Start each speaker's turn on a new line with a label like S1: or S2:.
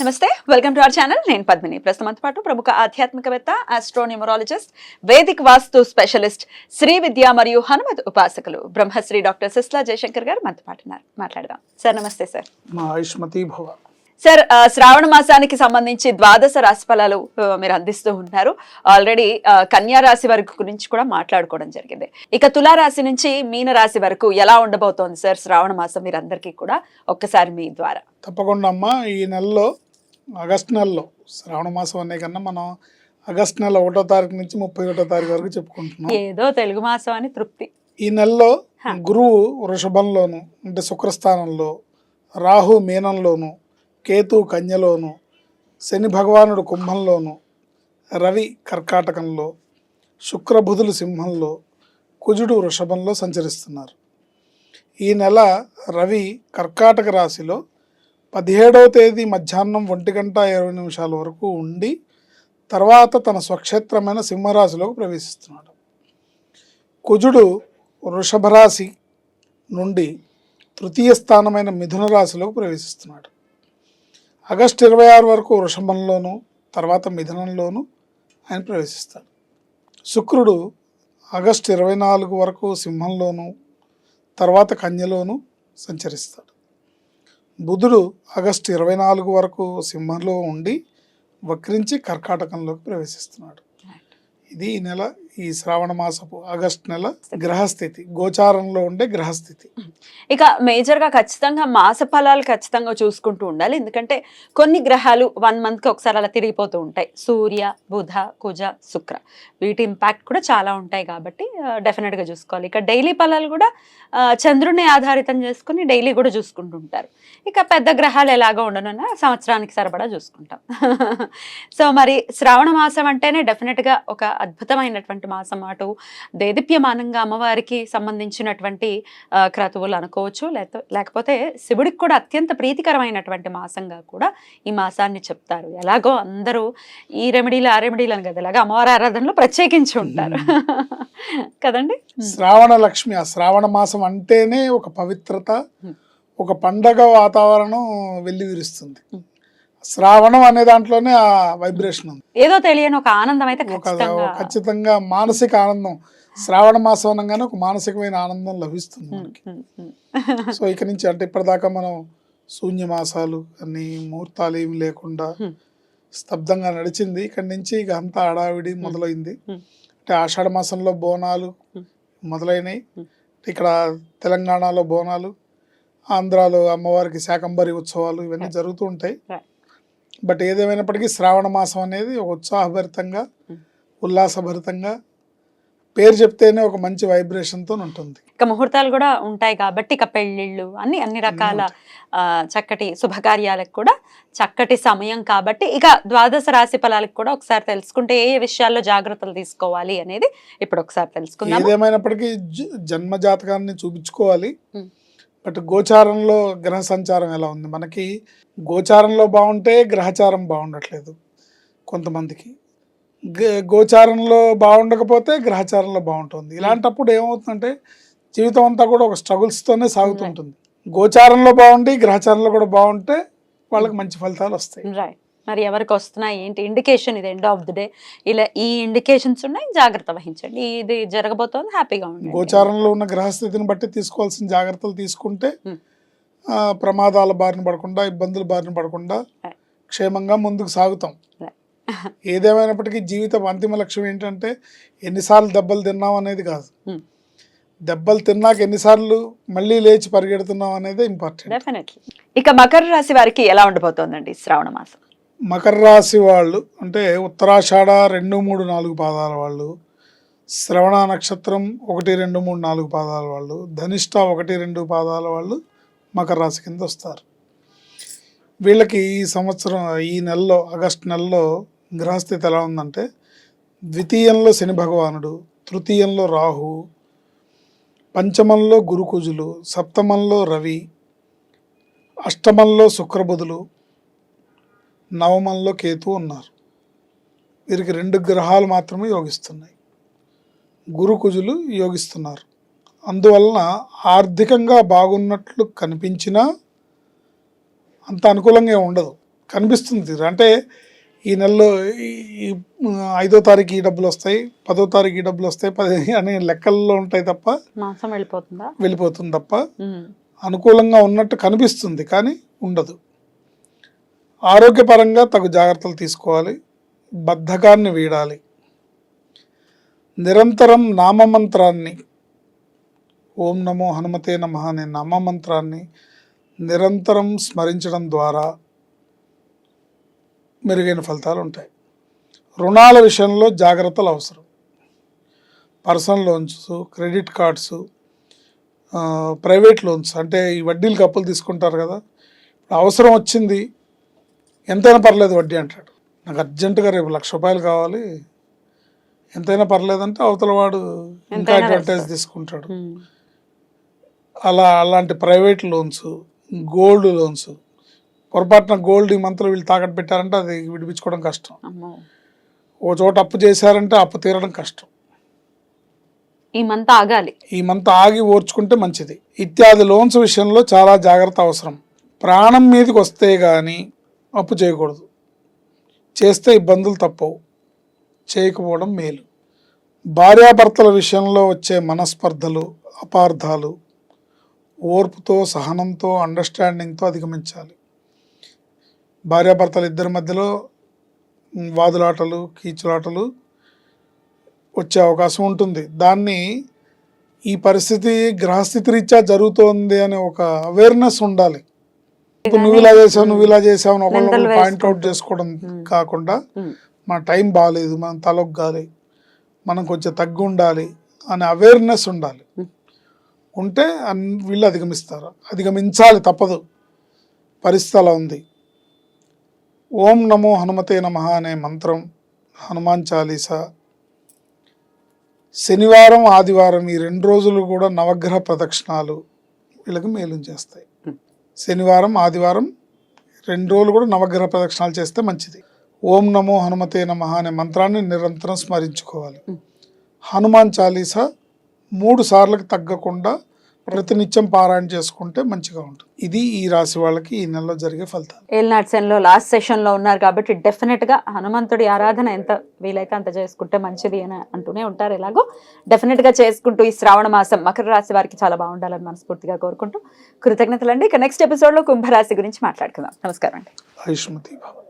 S1: నమస్తే welcome to our channel. నేను పద్మిని. ప్రస్తుతం పాటు ప్రముఖ ఆధ్యాత్మికవేత్త astronumerologist Vedic vastu specialist Shri Vidya మరియు హనుమత్ ఉపాసకులు బ్రహ్మశ్రీ డాక్టర్ సిస్లా జయశంకర్ గారు మనతో పాటు మాట్లాడదాం. సార్ నమస్తే సార్.
S2: మా ఆయుష్మతి భవ.
S1: సార్ శ్రావణ మాసానికి సంబంధించి ద్వాదశ రాశి ఫలాలు మీరు అందిస్తూ ఉన్నారు. ఆల్రెడీ కన్యా రాశి వరకు గురించి కూడా మాట్లాడుకోవడం జరిగింది. ఇక తులా రాశి నుంచి మీన రాశి వరకు ఎలా ఉండబోతోంది సార్ శ్రావణ మాసం మీరు అందరికీ కూడా ఒక్కసారి మీ ద్వారా?
S2: తప్పకుండా అమ్మ ఈ నెలలో ఆగస్ట్ నెలలో శ్రావణ మాసం అనే కన్నా మనం ఆగస్ట్ నెల ఒకటో తారీఖు నుంచి ముప్పై ఒకటో తారీఖు వరకు చెప్పుకుంటున్నాం.
S1: ఏదో తెలుగు మాసం అని తృప్తి.
S2: ఈ నెలలో. గురువు వృషభంలోను అంటే శుక్రస్థానంలో రాహు మీనంలోను కేతు కన్యలోను శని భగవానుడు కుంభంలోను రవి కర్కాటకంలో శుక్రబుధులు సింహంలో కుజుడు వృషభంలో సంచరిస్తున్నారు. ఈ నెల రవి కర్కాటక రాశిలో పదిహేడవ తేదీ మధ్యాహ్నం ఒంటి గంట ఇరవై నిమిషాల వరకు ఉండి తర్వాత తన స్వక్షేత్రమైన సింహరాశిలోకి ప్రవేశిస్తున్నాడు. కుజుడు వృషభరాశి నుండి తృతీయ స్థానమైన మిథున రాశిలోకి ప్రవేశిస్తున్నాడు. ఆగస్టు ఇరవై ఆరు వరకు వృషభంలోను తర్వాత మిథునంలోను ఆయన ప్రవేశిస్తాడు. శుక్రుడు ఆగస్టు ఇరవై నాలుగు వరకు సింహంలోను తర్వాత కన్యలోను సంచరిస్తాడు. బుధుడు ఆగస్టు ఇరవై నాలుగు వరకు సింహంలో ఉండి వక్రించి కర్కాటకంలోకి ప్రవేశిస్తున్నాడు. ఇది ఈ నెల ఈ శ్రావణ మాసపు ఆగస్ట్ నెల గ్రహస్థితి గోచారంలో ఉండే గ్రహస్థితి.
S1: ఇక మేజర్గా ఖచ్చితంగా మాస ఫలాలు ఖచ్చితంగా చూసుకుంటూ ఉండాలి. ఎందుకంటే కొన్ని గ్రహాలు వన్ మంత్కి ఒకసారి అలా తిరిగిపోతూ ఉంటాయి. సూర్య బుధ కుజ శుక్ర. వీటి ఇంపాక్ట్ కూడా చాలా ఉంటాయి కాబట్టి డెఫినెట్గా చూసుకోవాలి. ఇక డైలీ ఫలాలు కూడా చంద్రుడిని చంద్రుని ఆధారితం చేసుకుని డైలీ కూడా చూసుకుంటూ ఉంటారు. ఇక పెద్ద గ్రహాలు ఎలాగో ఉండనన్నా సంవత్సరానికి సరిపడా చూసుకుంటాం. సో మరి శ్రావణ మాసం అంటేనే డెఫినెట్గా ఒక అద్భుతమైనటువంటి మాసం అటు దేదీప్యమానంగా అమ్మవారికి సంబంధించినటువంటి క్రతువులు అనుకోవచ్చు. లేక లేకపోతే శివుడికి కూడా అత్యంత ప్రీతికరమైనటువంటి మాసంగా కూడా ఈ మాసాన్ని చెప్తారు. ఎలాగో అందరూ ఈ రెమెడీలు ఆ రెమెడీలు అని కదా ఇలాగా అమ్మవారి ఆరాధనలో ప్రత్యేకించి ఉంటారు. కదండి?
S2: శ్రావణ లక్ష్మి ఆ శ్రావణ మాసం అంటేనే ఒక పవిత్రత. ఒక పండగ వాతావరణం వెళ్ళి విరుస్తుంది
S1: Hmm.
S2: శ్రావణం అనే దాంట్లోనే ఆ వైబ్రేషన్ ఉంది
S1: ఏదో తెలియని ఒక ఆనందం అయితే
S2: ఒక
S1: ఖచ్చితంగా
S2: మానసిక ఆనందం శ్రావణ మాసం అనగానే ఒక మానసికమైన ఆనందం లభిస్తుంది మనకి. సో ఇక నుంచి అంటే ఇప్పటిదాకా మనం శూన్య మాసాలు అన్ని ముహూర్తాలు ఏమి లేకుండా. స్తబ్దంగా నడిచింది ఇక్కడి నుంచి ఇక అంతా హడావిడి మొదలైంది. అంటే ఆషాఢ మాసంలో బోనాలు. మొదలైనవి. ఇక్కడ తెలంగాణలో బోనాలు ఆంధ్రాలో అమ్మవారికి శాకంబరి ఉత్సవాలు ఇవన్నీ. జరుగుతూ ఉంటాయి. బట్ ఏదేమైనప్పటికీ శ్రావణ మాసం అనేది ఒక ఉత్సాహభరితంగా. ఉల్లాసభరితంగా పేరు చెప్తేనే ఒక మంచి వైబ్రేషన్తో ఉంటుంది
S1: ఇక ముహూర్తాలు కూడా ఉంటాయి కాబట్టి ఇక పెళ్ళిళ్ళు అన్ని అన్ని రకాల చక్కటి శుభకార్యాలకు కూడా చక్కటి సమయం కాబట్టి ఇక ద్వాదశ రాశి ఫలాలకు కూడా ఒకసారి తెలుసుకుంటే ఏ విషయాల్లో జాగ్రత్తలు తీసుకోవాలి అనేది ఇప్పుడు ఒకసారి తెలుసుకుందాం
S2: ఏదేమైనప్పటికీ జన్మ జాతకాన్ని చూపించుకోవాలి. బట్ గోచారంలో గ్రహ సంచారం ఎలా ఉంది? మనకి గోచారంలో బాగుంటే గ్రహచారం బాగుండట్లేదు కొంతమందికి. గోచారంలో బాగుండకపోతే గ్రహచారంలో బాగుంటుంది. ఇలాంటప్పుడు ఏమవుతుందంటే జీవితం అంతా కూడా ఒక స్ట్రగుల్స్తోనే సాగుతుంటుంది. గోచారంలో బాగుండి గ్రహచారంలో కూడా బాగుంటే వాళ్ళకి మంచి ఫలితాలు వస్తాయి.
S1: మరి ఎవరికి వస్తున్నాయి ఏంటి ఇండికేషన్ ఇది ఎండ్ ఆఫ్ ది డే ఇలా ఈ ఇండికేషన్స్ ఉన్నాయి జాగ్రత్త వహించండి ఇది జరగబోతోంది హ్యాపీగా ఉండండి
S2: గోచారంలో ఉన్న గ్రహస్థితిని బట్టి తీసుకోవాల్సిన జాగ్రత్తలు తీసుకుంటే
S1: Hmm.
S2: ప్రమాదాల బారిన పడకుండా ఇబ్బందుల బారిన పడకుండా. క్షేమంగా ముందుకు సాగుతాం. ఏదేమైనప్పటికీ జీవితం అంతిమ లక్ష్యం ఏంటంటే ఎన్నిసార్లు దెబ్బలు తిన్నాం అనేది కాదు
S1: Hmm.
S2: దెబ్బలు తిన్నాక ఎన్నిసార్లు మళ్ళీ లేచి పరిగెడుతున్నాం అనేది ఇంపార్టెంట్
S1: ఇక మకర రాశి వారికి ఎలా ఉండబోతోందండి శ్రావణ మాసం
S2: మకర రాశి వాళ్ళు అంటే ఉత్తరాషాఢ రెండు మూడు నాలుగు పాదాల వాళ్ళు శ్రవణ నక్షత్రం ఒకటి రెండు మూడు నాలుగు పాదాల వాళ్ళు ధనిష్ట ఒకటి రెండు పాదాల వాళ్ళు మకర రాశి కింద వస్తారు. వీళ్ళకి ఈ సంవత్సరం ఈ నెలలో ఆగస్టు నెలలో గ్రహస్థితి ఎలా ఉందంటే ద్వితీయంలో శని భగవానుడు తృతీయంలో రాహు పంచమంలో గురుకుజులు సప్తమంలో రవి అష్టమంలో శుక్రబుధులు నవమంలో కేతు ఉన్నారు. వీరికి రెండు గ్రహాలు మాత్రమే యోగిస్తున్నాయి. గురు కుజులు యోగిస్తున్నారు. అందువలన ఆర్థికంగా బాగున్నట్లు కనిపించినా అంత అనుకూలంగా ఉండదు. కనిపిస్తుంది అంటే ఈ నెలలో ఈ- ఐదో తారీఖు ఈ డబ్బులు వస్తాయి పదో తారీఖు ఈ డబ్బులు వస్తాయి పది అనే లెక్కల్లో ఉంటాయి తప్ప
S1: వెళ్ళిపోతుందా?
S2: తప్ప. అనుకూలంగా ఉన్నట్టు కనిపిస్తుంది కానీ ఉండదు. ఆరోగ్యపరంగా తగు జాగ్రత్తలు తీసుకోవాలి. బద్ధకాన్ని వీడాలి. నిరంతరం నామమంత్రాన్ని ఓం నమో హనుమతే నమ అనే నామమంత్రాన్ని నిరంతరం స్మరించడం ద్వారా మెరుగైన ఫలితాలు ఉంటాయి. రుణాల విషయంలో జాగ్రత్తలు అవసరం. Personal loans credit cards private loans అంటే ఈ వడ్డీలకు అప్పులు తీసుకుంటారు కదా. ఇప్పుడు అవసరం వచ్చింది ఎంతైనా పర్లేదు వడ్డీ అంటాడు. నాకు అర్జెంటుగా రేపు లక్ష రూపాయలు కావాలి. ఎంతైనా పర్లేదంటే అవతల వాడు ఇంకా అడ్వాంటేజ్. తీసుకుంటాడు. అలా అలాంటి ప్రైవేట్ లోన్స్ గోల్డ్ లోన్స్ పొరపాటున గోల్డ్ ఈ మంత్లో వీళ్ళు తాకట్టు పెట్టారంటే అది విడిపించుకోవడం కష్టం. ఓ చోట అప్పు చేశారంటే అప్పు తీరడం కష్టం.
S1: ఈ మంత్ ఆగాలి.
S2: ఈ మంత్ ఆగి ఓర్చుకుంటే మంచిది. ఇత్యాది లోన్స్ విషయంలో చాలా జాగ్రత్త అవసరం. ప్రాణం మీదకి వస్తే కానీ అప్పు చేయకూడదు. చేస్తే ఇబ్బందులు తప్పవు. చేయకపోవడం మేలు. భార్యాభర్తల విషయంలో వచ్చే మనస్పర్ధలు అపార్థాలు ఓర్పుతో సహనంతో అండర్స్టాండింగ్తో అధిగమించాలి. భార్యాభర్తలు ఇద్దరి మధ్యలో వాదులాటలు కీచులాటలు వచ్చే అవకాశం ఉంటుంది. దాన్ని ఈ పరిస్థితి గ్రహస్థితి రీత్యా జరుగుతోంది అనే ఒక అవేర్నెస్ ఉండాలి. ఇప్పుడు నువ్వు ఇలా చేసావు నువ్వు ఇలా చేసావు అని ఒకళ్ళు
S1: నిందలు
S2: పాయింట్ అవుట్
S1: వేసుకుంటూ.
S2: చేసుకోవడం. కాకుండా. మన టైం బాగాలేదు మనం తలొగ్గాలి మనం కొంచెం తగ్గి ఉండాలి అనే అవేర్నెస్ ఉండాలి. ఉంటే వీళ్ళు అధిగమిస్తారు అధిగమించాలి తప్పదు పరిస్థితి అలా ఉంది ఓం నమో హనుమతే నమ అనే మంత్రం హనుమాన్ చాలీసా శనివారం ఆదివారం ఈ రెండు రోజులు కూడా నవగ్రహ ప్రదక్షిణాలు వీళ్ళకి మేలు చేస్తాయి శనివారం ఆదివారం రెండు రోజులు కూడా నవగ్రహ ప్రదక్షిణాలు చేస్తే మంచిది. ఓం నమో హనుమతే నమ అనే మంత్రాన్ని నిరంతరం స్మరించుకోవాలి. హనుమాన్ చాలీసా మూడు సార్లకు తగ్గకుండా ప్రతినిత్యం పారాయణ చేసుకుంటే మంచిగా ఉంటుంది. ఇది ఈ రాశి వాళ్ళకి ఈ నెలలో జరిగే ఫలితాలు.
S1: ఏల్నాడు సెన్లో లాస్ట్ సెషన్లో ఉన్నారు కాబట్టి డెఫినెట్గా హనుమంతుడి ఆరాధన ఎంత వీలైతే అంత చేసుకుంటే మంచిది అని అంటూనే ఉంటారు ఎలాగో. డెఫినెట్గా చేసుకుంటూ ఈ శ్రావణ మాసం మకర రాశి వారికి చాలా బాగుండాలని మనస్ఫూర్తిగా కోరుకుంటూ కృతజ్ఞతలు అండి ఇక నెక్స్ట్ ఎపిసోడ్లో కుంభరాశి గురించి మాట్లాడుకుందాం. నమస్కారం అండి.
S2: ఆయుష్మతి భవ